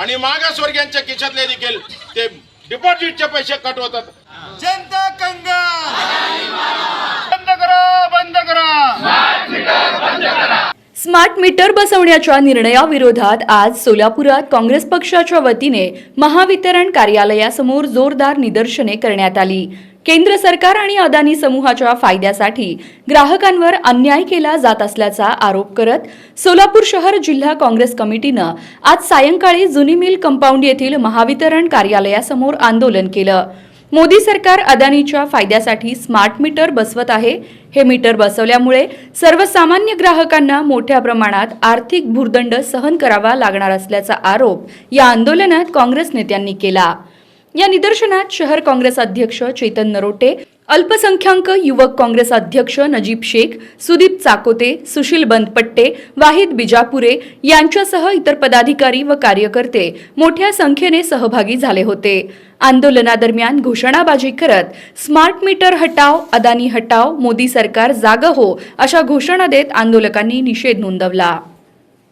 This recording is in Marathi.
आणि मागासवर्गीयांच्या खिशातले देखील ते डिपॉझिटचे पैसे कट होतात. जनता कंगाल बंद करा बंद करा. स्मार्ट मीटर बसवण्याच्या निर्णयाविरोधात आज सोलापुरात काँग्रेस पक्षाच्या वतीने महावितरण कार्यालयासमोर जोरदार निदर्शने करण्यात आली. केंद्र सरकार आणि अदानी समूहाच्या फायद्यासाठी ग्राहकांवर अन्याय केला जात असल्याचा आरोप करत सोलापूर शहर जिल्हा काँग्रेस कमिटीनं आज सायंकाळी जुनी मिल कंपाऊंड येथील महावितरण कार्यालयासमोर आंदोलन केलं. मोदी सरकार अदानीच्या फायद्यासाठी स्मार्ट मीटर बसवत आहे. हे मीटर बसवल्यामुळे सर्वसामान्य ग्राहकांना मोठ्या प्रमाणात आर्थिक भूर्दंड सहन करावा लागणार असल्याचा आरोप या आंदोलनात काँग्रेस नेत्यांनी केला. या निदर्शनात शहर काँग्रेस अध्यक्ष चेतन नरोटे अल्पसंख्याक युवक काँग्रेस अध्यक्ष नजीब शेख सुदीप चाकोते सुशील बंदपट्टे वाहिद बिजापुरे यांच्यासह इतर पदाधिकारी व कार्यकर्ते मोठ्या संख्येने सहभागी झाले होते. आंदोलनादरम्यान घोषणाबाजी करत स्मार्ट मीटर हटाव अदानी हटाव मोदी सरकार जाग हो अशा घोषणा देत आंदोलकांनी निषेध नोंदवला.